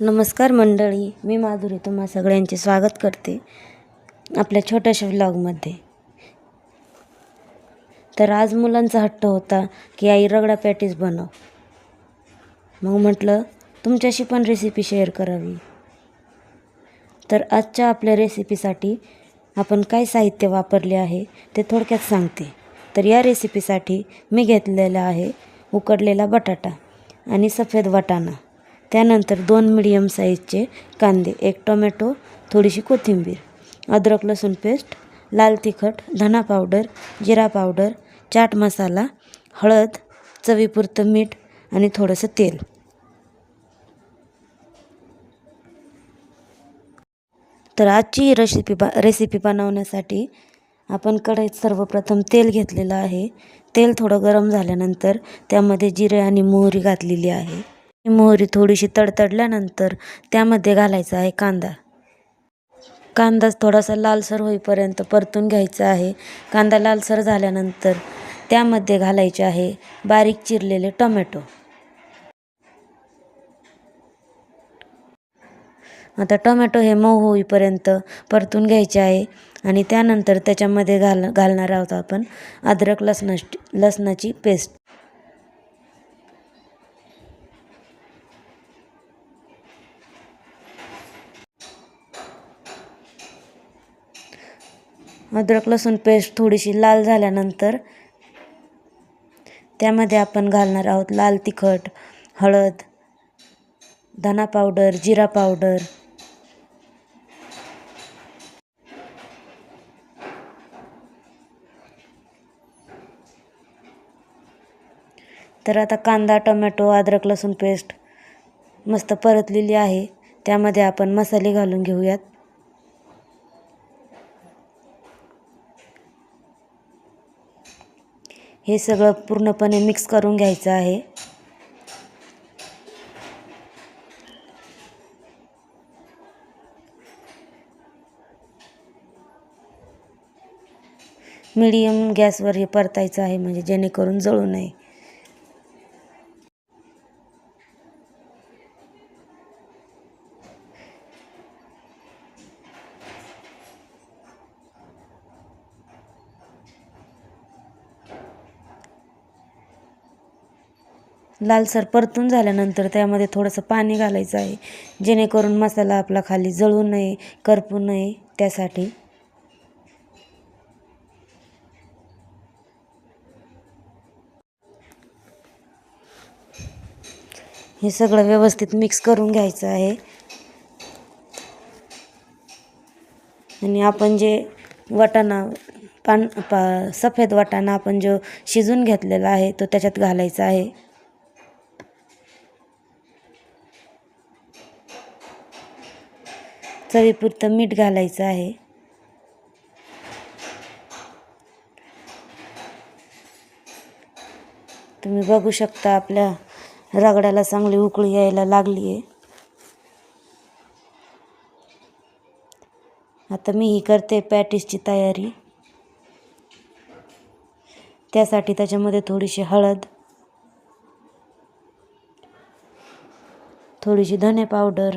नमस्कार मंडळी मी माधुरी तुम्हा सगळ्यांचे स्वागत करते आपल्या छोट्याशा व्लॉगमध्ये तर आज मुलांचा हट्ट होता की आई रगडा पॅटीस बनव. मग म्हटलं तुमच्याशी पण रेसिपी शेअर करावी. तर आजच्या आपल्या रेसिपीसाठी आपण काय साहित्य वापरले आहे ते थोडक्यात सांगते. तर या रेसिपीसाठी मी घेतलेला आहे उकडलेला बटाटा आणि सफेद वाटाणा. त्यानंतर दोन मिडियम साईजचे कांदे एक टोमॅटो थोडीशी कोथिंबीर अद्रक लसूण पेस्ट लाल तिखट धना पावडर जिरा पावडर चाट मसाला हळद चवीपुरतं मीठ आणि थोडंसं तेल. तर आजची रेसिपी बा रेसिपी बनवण्यासाठी आपण कढईत सर्वप्रथम तेल घेतलेलं आहे. तेल थोडं गरम झाल्यानंतर त्यामध्ये जिरे आणि मोहरी घातलेली आहे. मोहरी थोडीशी तडतडल्यानंतर त्यामध्ये घालायचा आहे कांदा. कांदा थोडासा लालसर होईपर्यंत परतून घ्यायचा आहे. कांदा लालसर झाल्यानंतर त्यामध्ये घालायचे आहे बारीक चिरलेले टोमॅटो. आता टोमॅटो हे मऊ होईपर्यंत परतून घ्यायचे आहे आणि त्यानंतर त्याच्यामध्ये घाल घालणार आहोत आपण अद्रक लसणाची लसणाची पेस्ट. अद्रक लसूण पेस्ट थोडीशी लाल झाल्यानंतर त्यामध्ये आपण घालणार आहोत लाल तिखट हळद धना पावडर जिरा पावडर. तर आता कांदा टोमॅटो अद्रक लसूण पेस्ट मस्त परतलेली आहे. त्यामध्ये आपण मसाले घालून घेऊयात. हे सगळं पूर्णपणे मिक्स करून घ्यायचं आहे. मीडियम गॅसवर हे परतायचं आहे म्हणजे जेणेकरून जळू नये. लालसर परतून झाल्यानंतर त्यामध्ये थोडंसं पाणी घालायचं आहे. जेणेकरून मसाला आपला खाली जळू नये करपू नये त्यासाठी. हे सगळं व्यवस्थित मिक्स करून घ्यायचं आहे. आणि आपण जे वाटाणा पान पा सफेद वाटाणा आपण जो शिजून घेतलेला आहे तो त्याच्यात घालायचा आहे. चवीपुरतं मीठ घालायचं आहे. तुम्ही बघू शकता आपल्या रगड्याला चांगली उकळी यायला लागली आहे आता मी ही करते पॅटीसची तयारी. त्यासाठी त्याच्यामध्ये थोडीशी हळद थोडीशी धने पावडर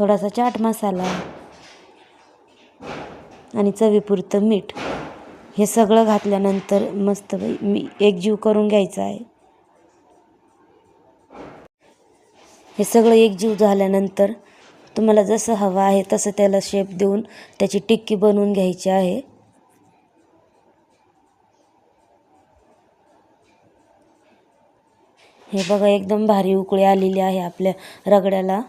थोडासा चाट मसाला आणि चवीपुरतं मीठ. हे सगळं घातल्यानंतर मस्त मी एकजीव करून घ्यायचं आहे. हे सगळं एकजीव झाल्यानंतर तुम्हाला जसं हवं आहे तसं त्याला शेप देऊन त्याची टिक्की बनवून घ्यायची आहे. हे बघा एकदम भारी उकळी आलेली आहे आपल्या रगड्याला.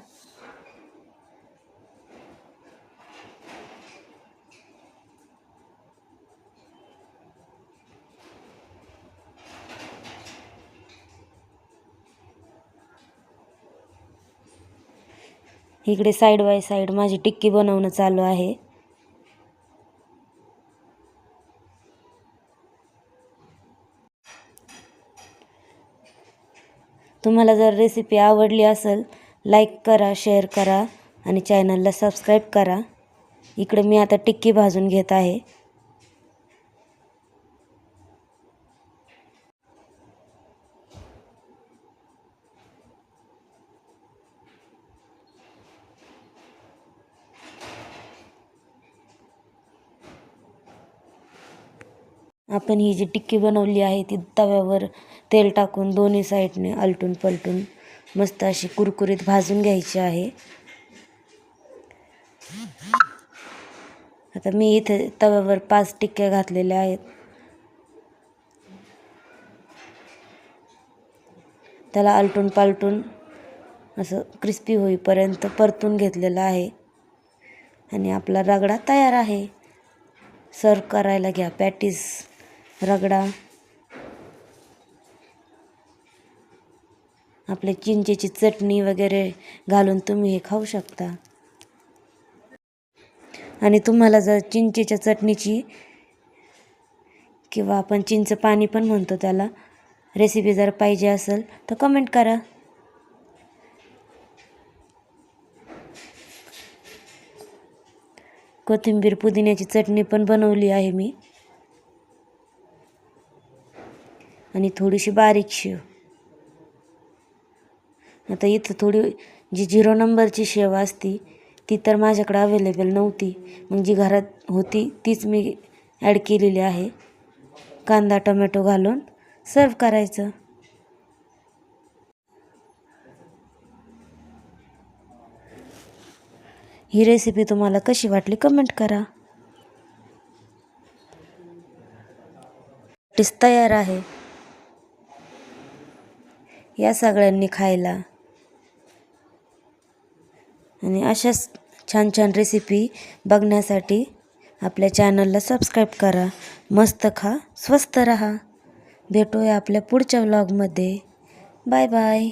इकडे साईड बाय साईड माझी टिक्की बनवणं चालू आहे. तुम्हाला जर रेसिपी आवडली असेल लाईक करा शेअर करा आणि चॅनलला सबस्क्राईब करा. इकडे मी आता टिक्की भाजून घेत आहे. आपण ही जी टिक्की बनवली आहे ती तव्यावर तेल टाकून दोन्ही साईडने आलटून पलटून मस्त अशी कुरकुरीत भाजून घ्यायची आहे. आता मी इथे तव्यावर पाच टिक्क्या घातलेल्या आहेत. त्याला आलटून पालटून असं क्रिस्पी होईपर्यंत परतून घेतलेलं आहे. आणि आपला रगडा तयार आहे. सर्व करायला घ्या पॅटीस. रगडा. आपले चिंचेची चटणी वगैरे घालून तुम्ही हे खाऊ शकता. आणि तुम्हाला जर चिंचेच्या चटणीची किंवा आपण चिंच पाणी पण म्हणतो त्याला रेसिपी जर पाहिजे असेल तर कमेंट करा. कोथिंबीर पुदिन्याची चटणी पण बनवली आहे मी. आणि थोडीशी बारीक शेव. आता इथं थोडी जी झिरो नंबरची शेव असती ती तर माझ्याकडे अवेलेबल नव्हती. मग जी घरात होती तीच मी ॲड केलेली आहे. कांदा टोमॅटो घालून सर्व करायचं. ही रेसिपी तुम्हाला कशी वाटली कमेंट करा. डिश तयार आहे. या सगळ्यांनी खायला. आणि अशाच छान छान रेसिपी बघण्यासाठी आपल्या चॅनलला सबस्क्राईब करा. मस्त खा स्वस्त रहा. भेटूया आपल्या पुढच्या व्लॉगमध्ये बाय बाय